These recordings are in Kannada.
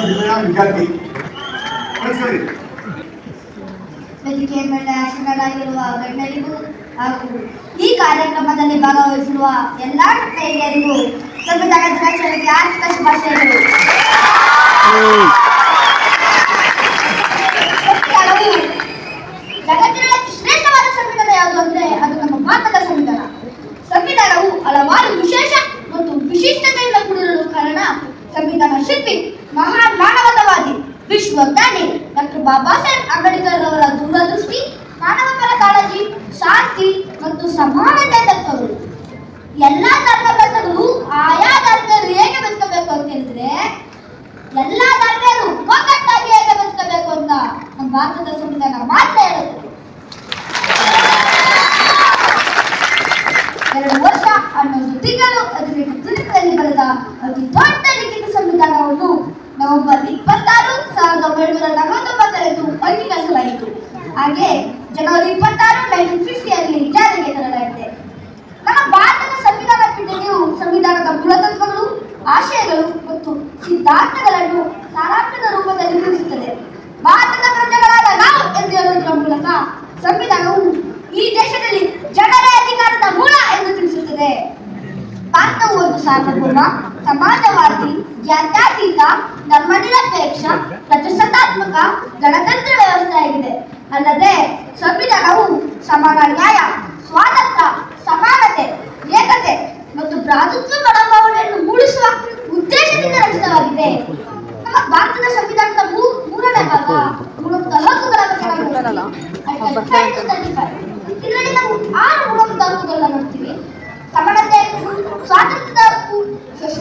ಜಿಲ್ಲೆಯ ವಿದ್ಯಾರ್ಥಿ. ನಮಸ್ಕಾರಿ ವೇದಿಕೆ ಮೇಲೆ ಆಸೀನರಾಗಿರುವ ಗಣ್ಯರಿಗೂ ಹಾಗೂ ಈ ಕಾರ್ಯಕ್ರಮದಲ್ಲಿ ಭಾಗವಹಿಸಿರುವ ಎಲ್ಲ ಸ್ನೇಹಿತರಿಗೂ ಸಂವಿಧಾನ ದಿನಾಚರಣೆಗೆ ಆರ್ಥಿಕ ಶುಭಾಶಯಗಳು ಸಂವಿಧಾನವು ಜಗತ್ತಿನ ಅತಿ ಶ್ರೇಷ್ಠವಾದ ಸಂವಿಧಾನ ಯಾವುದು ಅಂದ್ರೆ ಅದು ನಮ್ಮ ಭಾರತದ ಸಂವಿಧಾನ ಸಂವಿಧಾನವು ಹಲವಾರು ವಿಶೇಷ ಮತ್ತು ವಿಶಿಷ್ಟತೆಯಿಂದ ಕೂಡಿರುವ ಕಾರಣ ಸಂವಿಧಾನ ಶಿಲ್ಪಿ ಮಹಾನ್ ಮಾನವತಾವಾದಿ ವಿಶ್ವಜ್ಞಾನಿ ಡಾಕ್ಟರ್ ಬಾಬಾ ಸಾಹೇಬ್ ಅಂಬೇಡ್ಕರ್ ಅವರ ದೂರದೃಷ್ಟಿ, ಮಾನವ ಕಾಳಜಿ, ಶಾಂತಿ ಮತ್ತು ಸಮಾನತೆ ತತ್ವಗಳು. ಎಲ್ಲ ಧರ್ಮಗ್ರಂಥಗಳು ಆಯಾ ಧರ್ಮೀಯರು ಹೇಗೆ ಬದುಕಬೇಕು ಅಂತ ಹೇಳಿದ್ರೆ, ಎಲ್ಲ ಧರ್ಮರು ಒಗ್ಗಟ್ಟಾಗಿ ಹೇಗೆ ಬದುಕಬೇಕು ಅಂತ ನಮ್ಮ ಭಾರತದ ಹಾಗೆ ಜನವರಿ ಇಪ್ಪತ್ತಾರು ನೈನ್ಟೀನ್ ಫಿಫ್ಟಿಯಲ್ಲಿ ಜಾರಿಗೆ ತರಲಾಗಿದೆ. ನಮ್ಮ ಭಾರತದ ಸಂವಿಧಾನ ಪೀಠೆಯು ಸಂವಿಧಾನದ ಮೂಲತತ್ವಗಳು, ಆಶಯಗಳು ಮತ್ತು ಸಿದ್ಧಾಂತಗಳನ್ನು ಸಾರಾಂಶದ ರೂಪದಲ್ಲಿ ತಿಳಿಸುತ್ತದೆ ಭಾರತದ ಪ್ರಜೆಗಳಾದ ನಾವು ಎಂದು ಹೇಳುವುದರ ಮೂಲಕ ಸಂವಿಧಾನವು ಈ ದೇಶದಲ್ಲಿ ಜನರ ಅಧಿಕಾರದ ಮೂಲ ಎಂದು ತಿಳಿಸುತ್ತದೆ. ಭಾರತವು ಒಂದು ಸಾರ್ವಭೌಮ, ಸಮಾಜವಾದಿ, ಜಾತ್ಯಾತೀತ ಧರ್ಮನಿರಪೇಕ್ಷ ಪ್ರಜಾಸತ್ತಾತ್ಮಕ ಗಣತಂತ್ರ ವ್ಯವಸ್ಥೆಯಾಗಿದೆ. ಅಲ್ಲದೆ ಸಂವಿಧಾನವು ಸಮಾನ ನ್ಯಾಯ ಸ್ವಾತಂತ್ರ್ಯ ಸಮಾನತೆ ಏಕತೆ ಮತ್ತು ಭ್ರಾತೃತ್ವ ಮನೋಭಾವನೆಯನ್ನು ಮೂಡಿಸುವ ಉದ್ದೇಶದಿಂದ ರಚಿತವಾಗಿದೆ ನಮ್ಮ ಭಾರತದ ಸಂವಿಧಾನದ ಮೂರನೇ ಭಾಗ ಮೂಲಭೂತ ಹಕ್ಕುಗಳ ಬಗ್ಗೆ ನಾವು ನೋಡ್ತೀವಿ. Article 35. ಇದರಲ್ಲಿ ನಾವು ಆರು ಮೂಲಭೂತ ಹಕ್ಕುಗಳನ್ನ ನೋಡ್ತೀವಿ ಸಮಾನತೆ ಸ್ವಾತಂತ್ರ್ಯದ ಹಕ್ಕು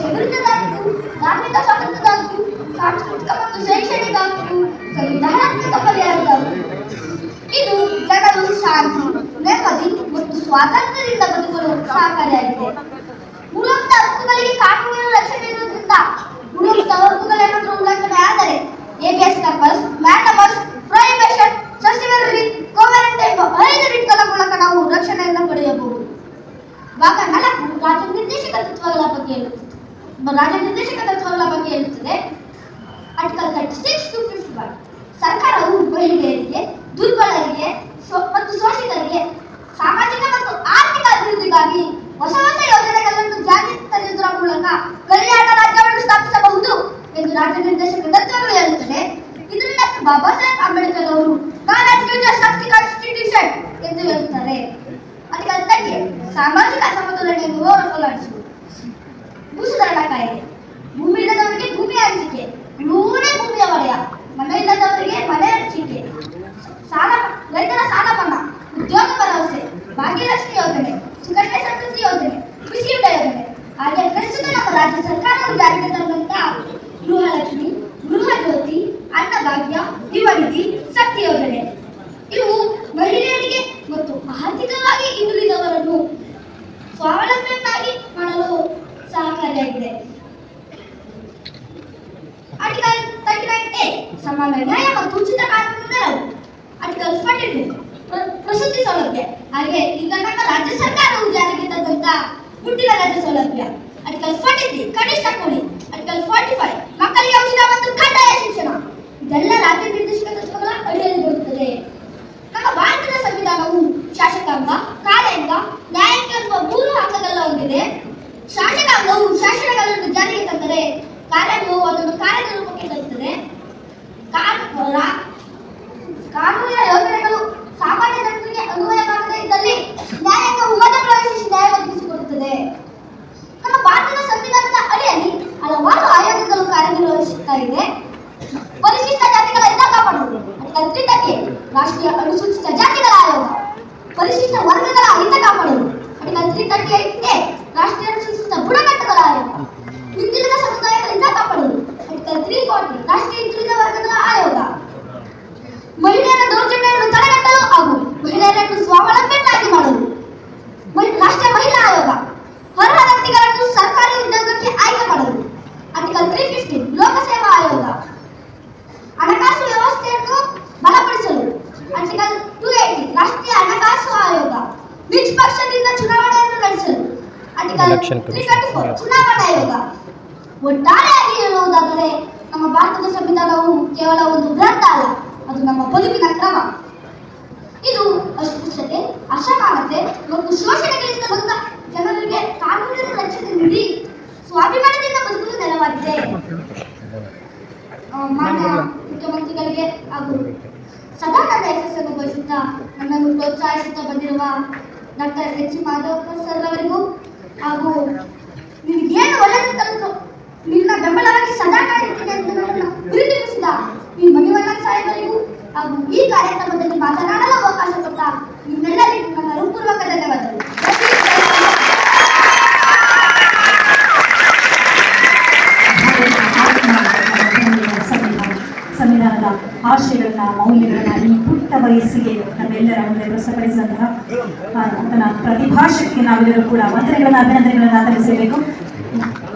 ವಿರುದ್ಧದ ಹಕ್ಕು ಧಾರ್ಮಿಕ ಸ್ವಾತಂತ್ರ್ಯದ ಹಕ್ಕು ಸಾಂಸ್ಕೃತಿಕ ಮತ್ತು ಶೈಕ್ಷಣಿಕ ಹಕ್ಕು ಸಂವಿಧಾನಾತ್ಮಕ ಇದು ಜನರು ಶಾಂತಿ. ನೆಮ್ಮದಿ ಮತ್ತು ಸ್ವಾತಂತ್ರ್ಯದಿಂದ ಬದುಕಲು ಸಹಕಾರಿಯಾಗಿದೆ ಮೂಲಭೂತ ಹಕ್ಕುಗಳಿಗೆ ಕಾನೂನಿನ ರಕ್ಷಣೆ ಇರುವುದರಿಂದ ಮೂಲಭೂತ ಹಕ್ಕುಗಳೇನಾದರೂ ಉಲ್ಲಂಘನೆ ಆದರೆ ಎಬಿಎಸ್ ಕಾರ್ಪಸ್ ಮ್ಯಾಟಮಸ್ ಪ್ರೈವೇಷನ್ ಸಸ್ಟಿವರಿ ಕೋವೆರೆಂಟ್ ಎಂಬ ಐದು ರೀತಿಗಳ ಮೂಲಕ ನಾವು ರಕ್ಷಣೆಯನ್ನು ಪಡೆಯಬಹುದು. ಭಾಗ ನಾಲ್ಕು ರಾಜ ನಿರ್ದೇಶಕ ತತ್ವಗಳ ಬಗ್ಗೆ ಹೇಳುತ್ತದೆ. ರಾಜ ನಿರ್ದೇಶಕ ತತ್ವಗಳ ಬಗ್ಗೆ ಹೇಳುತ್ತದೆ. Article thirty six to fifty ಸರ್ಕಾರವು ಮಹಿಳೆಯರಿಗೆ ದುರ್ಬಲರಿಗೆ ಮತ್ತು ಶೋಷಿತರಿಗೆ, ಸಾಮಾಜಿಕ ಮತ್ತು ಆರ್ಥಿಕ ಅಭಿವೃದ್ಧಿಗಾಗಿ ಹೊಸ ಹೊಸ ಯೋಜನೆಗಳನ್ನು ಜಾರಿಗೆ ತರುವುದರ ಮೂಲಕ ಕಲ್ಯಾಣ ರಾಜ್ಯವನ್ನು ಸ್ಥಾಪಿಸಬಹುದು ಎಂದು ರಾಜ್ಯ ನಿರ್ದೇಶಕ ತತ್ವಗಳು ಹೇಳುತ್ತದೆ ಇದರಿಂದ ಬಾಬಾ ಸಾಹೇಬ್ ಅಂಬೇಡ್ಕರ್ ಅವರು, ನಾನ್ ಕಾನ್ಸ್ಟಿಟ್ಯೂಷನ್ ಎಂದು ಹೇಳುತ್ತಾರೆ. ಅದಕ್ಕೆ ಅದಕ್ಕೆ ಸಾಮಾಜಿಕ ಅಸಮತೋಲನೆಯನ್ನು ಹೋರಾಡಿಸುವುದು ಭೂ ಸುಧಾರಣಾ ಕಾಯ್ದೆ. ಭೂಮಿ ಇಲ್ಲದವರಿಗೆ ಭೂಮಿ ಹಂಚಿಕೆ. ನೂರೇ ಭೂಮಿಯ ವಲಯ. ಮನೆ ಇಲ್ಲದವರಿಗೆ ಮನೆ ಹಂಚಿಕೆ ಸಾಲ ರೈತರ ಸಾಲ ಮನ್ನಾ. ಉದ್ಯೋಗ ಭರವಸೆ, ಭಾಗ್ಯಲಕ್ಷ್ಮಿ ಯೋಜನೆ, ಸುಕನ್ಯಾ ಸಮೃದ್ಧಿ ಯೋಜನೆ, ಕೃಷಿ ಯುಟ ಯೋಜನೆ. ಹಾಗೆ ಪ್ರಸ್ತುತ ನಮ್ಮ ರಾಜ್ಯ ಸರ್ಕಾರವು ಜಾರಿಗೆ ತಂದಂತ ಗೃಹಲಕ್ಷ್ಮಿ ಗೃಹ ಜ್ಯೋತಿ ಅನ್ನಭಾಗ್ಯ ಯುವನಿಧಿ ಶಕ್ತಿ ಯೋಜನೆ ಇವು ಮಹಿಳೆಯರಿಗೆ ಮತ್ತು ಆರ್ಥಿಕವಾಗಿ ಹಿಂದುಳಿದವರನ್ನು ಸ್ವಾವಲಂಬಿಯನ್ನಾಗಿ ಮಾಡಲು ಸಹಕಾರಿಯಾಗಿದೆ ಆರ್ಟಿಕಲ್ ತರ್ಟಿ ನೈನ್ ಸಮಾನ ನ್ಯಾಯ ಮತ್ತು ಉಚಿತ ಕಾನೂನು ಅದಕ್ಕೆ ಟು ಪ್ರಸೂತಿ ಸೌಲಭ್ಯ. ಹಾಗೆ ಈಗ ನಮ್ಮ ರಾಜ್ಯ ಸರ್ಕಾರವು ಜಾರಿಗೆ ತಂದಂತ ಹುಟ್ಟಿದ ರಾಜ್ಯ ಸೌಲಭ್ಯ. ಅದಕ್ಕೆ ಫಾರ್ಟಿ ಕನಿಷ್ಠ ಕೂಲಿ. ಅದಕ್ಕೆ ಫಾರ್ಟಿ ಫೈವ್ ಮಕ್ಕಳಿಗೆ ಉಚಿತ ಮತ್ತು ಕಡ್ಡಾಯ ಶಿಕ್ಷಣ. ಇದೆಲ್ಲ ರಾಜ್ಯ ನಿರ್ದೇಶಕ ತತ್ವಗಳ ಅಡಿಯಲ್ಲಿ ಬರುತ್ತದೆ. ನಮ್ಮ ಭಾರತದ ಸಂವಿಧಾನವು ಶಾಸಕಾಂಗ ಕಾರ್ಯಾಂಗ ನ್ಯಾಯಾಂಗ ಎಂಬ ಮೂರು ಅಂಗಗಳನ್ನು ಹೊಂದಿದೆ. ಶಾಸಕಾಂಗವು ಶಾಸನಗಳನ್ನು ಜಾರಿಗೆ ತಂದರೆ ಕಾರ್ಯಾಂಗವು ಅದನ್ನು ಕಾರ್ಯರೂಪಕ್ಕೆ ತರುತ್ತದೆ. ಕಾನೂನು ರಾ- ಕಾನೂನಿನ ಯೋಜನೆಗಳು ಸಾಮಾನ್ಯ ಜನರಿಗೆ ಅನ್ವಯವಾಗದೇ ಇದ್ದಲ್ಲಿ ಮಧ್ಯ ಪ್ರವೇಶಿಸಿ ನ್ಯಾಯ ಒದಗಿಸಿಕೊಡುತ್ತದೆ. ಭಾರತದ ಸಂವಿಧಾನದ ಅಡಿಯಲ್ಲಿ ಹಲವಾರು ಆಯೋಗಗಳು ಕಾರ್ಯನಿರ್ವಹಿಸುತ್ತಾ ಇದೆ. ಆಯೋಗ ಒಟ್ಟಾರೆಯಾಗಿ ಹೇಳುವುದಾದರೆ ನಮ್ಮ ಭಾರತದ ಸಂವಿಧಾನವು ಕೇವಲ ಒಂದು ಗ್ರಂಥ ಅಲ್ಲ ಅದು ನಮ್ಮ ಬದುಕಿನ ಕ್ರಮ. ಇದು ಅಸ್ಪೃಶ್ಯತೆ ಅಸಮಾನತೆ ಮತ್ತು ಶೋಷಣೆಗಳಿಂದ ಬಂದ ಜನರಿಗೆ ಕಾನೂನಿನ ರಕ್ಷಣೆ ನೀಡಿ ಸ್ವಾಭಿಮಾನದಿಂದ ಬದುಕಲು ನೆರವಾಗಿದೆ. ಮಾನ್ಯ ಮುಖ್ಯಮಂತ್ರಿಗಳಿಗೆ ಹಾಗೂ ಸದಾ ನನ್ನ ಯಶಸ್ಸನ್ನು ಬಯಸುತ್ತಾ ನನ್ನನ್ನು ಪ್ರೋತ್ಸಾಹಿಸುತ್ತಾ ಬಂದಿರುವ doctor H Madhav Madhavappa sir ಅವರಿಗೂ ಹಾಗೂ ನಿನಗೇನು ಒಳ್ಳೆಯದು ತಂದು ನಿನ್ನ ಬೆಂಬಲವಾಗಿ ಸದಾ ಕಾಡಿರ್ತೀನಿ ಅಂತ ನನ್ನನ್ನು ಗುರುತಿಸಿದ ಈ ಮಣಿವಣ್ಣ ಸಾಹೇಬರಿಗೂ ಹಾಗೂ ಈ ಕಾರ್ಯಕ್ರಮದಲ್ಲಿ ಮಾತನಾಡಲು ಅವಕಾಶ ಕೊಟ್ಟ ನಿಮ್ಮೆಲ್ಲರಿಗೂ ನನ್ನ ಹೃತ್ಪೂರ್ವಕ ಧನ್ಯವಾದಗಳು ಸಂವಿಧಾನ ಸಂವಿಧಾನದ ಆಶಯಗಳನ್ನ ಮೌಲ್ಯಗಳನ್ನ, ಈ ಪುಟ್ಟ ವಯಸ್ಸಿಗೆ ನಮ್ಮೆಲ್ಲರ ಮುಂದೆ ಪ್ರಸ್ತುತಪಡಿಸಿದಂತಹ ಆತನ ಪ್ರತಿಭಾಶಕ್ಕೆ ನಾವೆಲ್ಲರೂ ಕೂಡ ವಂದನೆಗಳನ್ನ ಅಭಿನಂದನೆಗಳನ್ನ ಸಲ್ಲಿಸಬೇಕು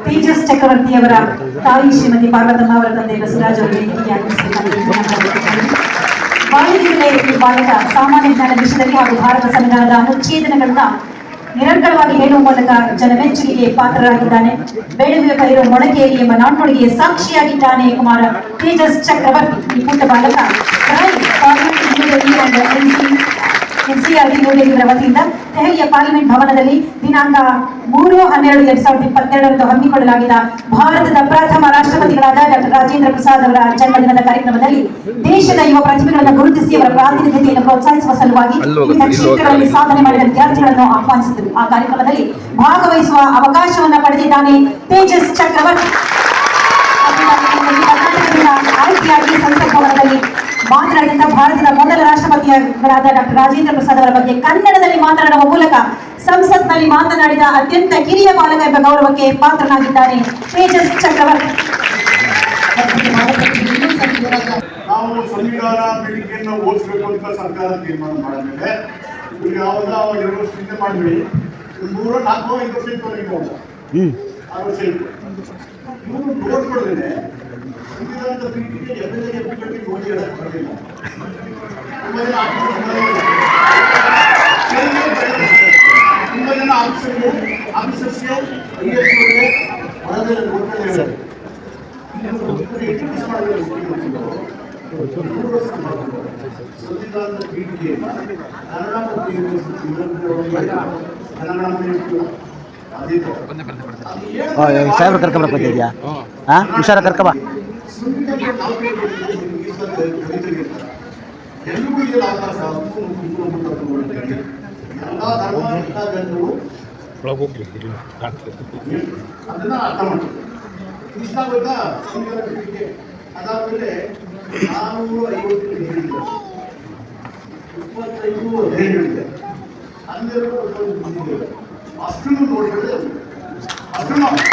ತೇಜಸ್ ಚಕ್ರವರ್ತಿಯವರ ತಾಯಿ ಶ್ರೀಮತಿ ಪಾರ್ವತಮ್ಮ ಅವರ ತಂದೆ ಬಸವರಾಜ್ ಅವರು ವೇದಿಕೆಗೆ ಆಗಮಿಸಬೇಕಾಗಿ ಬಾಲ್ಯದಿಂದಲೇ ಈ ಬಾಲಕ ಸಾಮಾನ್ಯ ಜ್ಞಾನ ವಿಷಯದಲ್ಲಿ ಹಾಗೂ ಭಾರತ ಸಂವಿಧಾನದ ಅನುಚ್ಛೇದನಗಳನ್ನ ನಿರಂತರವಾಗಿ ಹೇಳುವ ಮೂಲಕ ಜನಮೆಚ್ಚುಗೆಗೆ ಪಾತ್ರರಾಗಿದ್ದಾನೆ. ಬೆಳೆಯುವ ಪೈರು ಮೊಳಕೆಯಲ್ಲಿ ಎಂಬ ನಾಣ್ಣುಡಿಗೆ ಸಾಕ್ಷಿಯಾಗಿದ್ದಾನೆ ಕುಮಾರ ತೇಜಸ್ ಚಕ್ರವರ್ತಿ. ಈ ಪುಟ್ಟ ಬಾಲಕ ರಾಯ್ ಪಾರ್ಲಿಮೆಂಟ್ ನ್ಯೂಡೆಲ್ಲಿ ಒಂದು ಎನ್ಸಿ ಎನ್ಸಿಆರ್ಟಿ ನ್ಯೂಡೆಲ್ಲಿಯವರ ವತಿಯಿಂದ ದೆಹಲಿಯ ಪಾರ್ಲಿಮೆಂಟ್ ಭವನದಲ್ಲಿ ದಿನಾಂಕ ಮೂರು ಹನ್ನೆರಡು ಎರಡ್ ಸಾವಿರದ ಇಪ್ಪತ್ತೆರಡರಂದು ಹಮ್ಮಿಕೊಳ್ಳಲಾಗಿದ್ದ ಭಾರತದ ಪ್ರಥಮ ರಾಷ್ಟ್ರಪತಿಗಳಾದ ಡಾಕ್ಟರ್ ರಾಜೇಂದ್ರ ಪ್ರಸಾದ್ ಅವರ ಜನ್ಮದಿನದ ಕಾರ್ಯಕ್ರಮದಲ್ಲಿ ದೇಶದ ಯುವ ಪ್ರತಿಭೆಗಳನ್ನು ಗುರುತಿಸಿ ಅವರ ಪ್ರಾತಿನಿಧ್ಯತೆಯನ್ನು ಪ್ರೋತ್ಸಾಹಿಸುವ ಸಲುವಾಗಿ ವಿವಿಧ ಕ್ಷೇತ್ರಗಳಲ್ಲಿ ಸಾಧನೆ ಮಾಡಿದ ವಿದ್ಯಾರ್ಥಿಗಳನ್ನು ಆಹ್ವಾನಿಸಿದರು. ಆ ಕಾರ್ಯಕ್ರಮದಲ್ಲಿ ಭಾಗವಹಿಸುವ ಅವಕಾಶವನ್ನು ಪಡೆದಿದ್ದಾನೆ ತೇಜಸ್ ಚಕ್ರವರ್ತಿ. ಕರ್ನಾಟಕದಿಂದ ಆಯ್ಕೆಯಾಗಿ ಸಂಸತ್ ಭವನದಲ್ಲಿ ಮಾತನಾಡಿದ ಭಾರತದ ಮೊದಲ ರಾಷ್ಟ್ರಪತಿಯಾದ ಡಾಕ್ಟರ್ ರಾಜೇಂದ್ರ ಪ್ರಸಾದ್ ಅವರ ಬಗ್ಗೆ ಕನ್ನಡದಲ್ಲಿ ಮಾತನಾಡುವ ಮೂಲಕ ಸಂಸತ್ನಲ್ಲಿ ಮಾತನಾಡಿದ ಅತ್ಯಂತ ಕಿರಿಯ ಬಾಲಕ ಎಂಬ ಗೌರವಕ್ಕೆ ಪಾತ್ರನಾಗಿದ್ದಾನೆ ತೇಜಸ್ ಚಕ್ರವರ್ತಿ. ನಾವು ಸಂವಿಧಾನ ಪೀಠಿಕೆಯನ್ನು ಓದಿಸಬೇಕು ಅಂತ ಸರ್ಕಾರ ತೀರ್ಮಾನ ಮಾಡಿದ್ರೆ ಈಗ ಯಾವಾಗ ಅವಾಗ ಎರಡು ವರ್ಷ ಹಿಂದೆ ಮಾಡಿದ್ವಿ. ಮೂರು ನಾಲ್ಕು ಐದು ವರ್ಷ ಇತ್ತು ಈಗ ಆರು ವರ್ಷ ಇತ್ತು ಇವರು ನೋಡ್ಕೊಳ್ದೇನೆ ಸಂವಿಧಾನದ ಪೀಠಿಕೆ ಎಂ ಎಲ್ ಎ ಪೀಠಕ್ಕೆ ಓದಿ ಹೇಳಕ್ ಬರಲಿಲ್ಲ ತುಂಬ ಜನ ಐ ಎಸ್ ಅವರಿಗೆ ಹೊರಗಡೆ ಹೇಳಿ ಸಂವಿಧಾನದ ಪೀಠಿಕೆಯನ್ನು ಕನ್ನಡ ಮತ್ತು ಇಂಗ್ಲಿಷ್ ಕನ್ನಡ ಸಾಹೇಬ್ರು ಕರ್ಕೊಂಬರಕ್ಕೆ ಬಂದಿದ್ಯಾ ಹಾಂ ಹುಷಾರ ಕರ್ಕಬ ಅದನ್ನ ಅರ್ಥ ಮಾಡ್ತೀವಿ ಇಷ್ಟ ಗೊತ್ತಾ ಸಂವಿಧಾನ ಪೀಠಿಕೆ ಅದಾದ್ಮೇಲೆ ನಾನೂರ ಐವತ್ತು ಹೇಳಿದೆ. ಇಪ್ಪತ್ತೈದು ಹೇಳಿದೆ. ಹನ್ನೆರಡು ಒಂದು ಬಂದಿದೆ